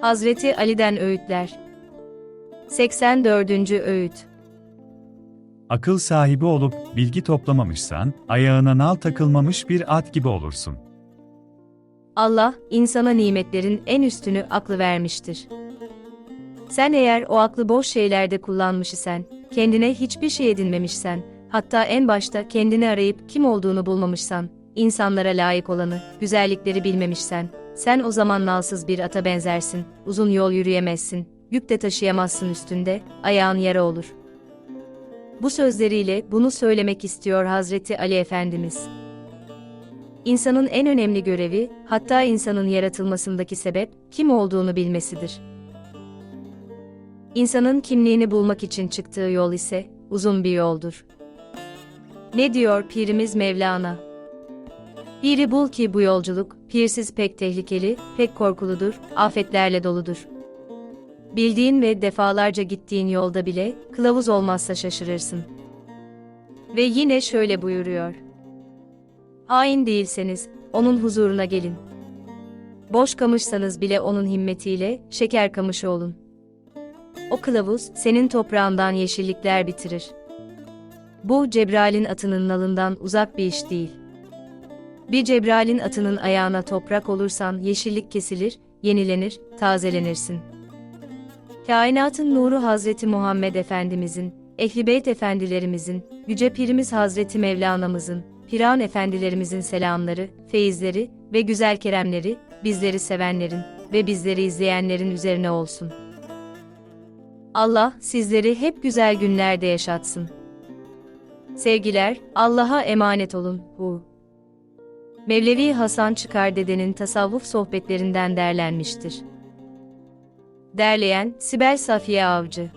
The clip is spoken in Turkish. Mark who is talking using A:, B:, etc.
A: Hazreti Ali'den Öğütler 84. Öğüt
B: Akıl sahibi olup bilgi toplamamışsan, ayağına nal takılmamış bir at gibi olursun.
A: Allah, insana nimetlerin en üstünü aklı vermiştir. Sen eğer o aklı boş şeylerde kullanmış isen, kendine hiçbir şey edinmemişsen, hatta en başta kendini arayıp kim olduğunu bulmamışsan, insanlara layık olanı, güzellikleri bilmemişsen, sen o zaman nalsız bir ata benzersin, uzun yol yürüyemezsin, yük de taşıyamazsın üstünde, ayağın yara olur. Bu sözleriyle bunu söylemek istiyor Hazreti Ali Efendimiz. İnsanın en önemli görevi, hatta insanın yaratılmasındaki sebep, kim olduğunu bilmesidir. İnsanın kimliğini bulmak için çıktığı yol ise, uzun bir yoldur. Ne diyor Pirimiz Mevlana? Piri bul ki bu yolculuk, pirsiz pek tehlikeli, pek korkuludur, afetlerle doludur. Bildiğin ve defalarca gittiğin yolda bile, kılavuz olmazsa şaşırırsın. Ve yine şöyle buyuruyor. Hain değilseniz, onun huzuruna gelin. Boş kamışsanız bile onun himmetiyle, şeker kamışı olun. O kılavuz, senin toprağından yeşillikler bitirir. Bu, Cebrail'in atının nalından uzak bir iş değil. Bir Cebrail'in atının ayağına toprak olursan yeşillik kesilir, yenilenir, tazelenirsin. Kainatın nuru Hazreti Muhammed Efendimizin, Ehli Beyt Efendilerimizin, Yüce Pirimiz Hazreti Mevlana'mızın, Piran Efendilerimizin selamları, feyizleri ve güzel keremleri, bizleri sevenlerin ve bizleri izleyenlerin üzerine olsun. Allah sizleri hep güzel günlerde yaşatsın. Sevgiler, Allah'a emanet olun. Hu. Mevlevi Hasan Çıkar Dede'nin tasavvuf sohbetlerinden derlenmiştir. Derleyen Sibel Safiye Avcı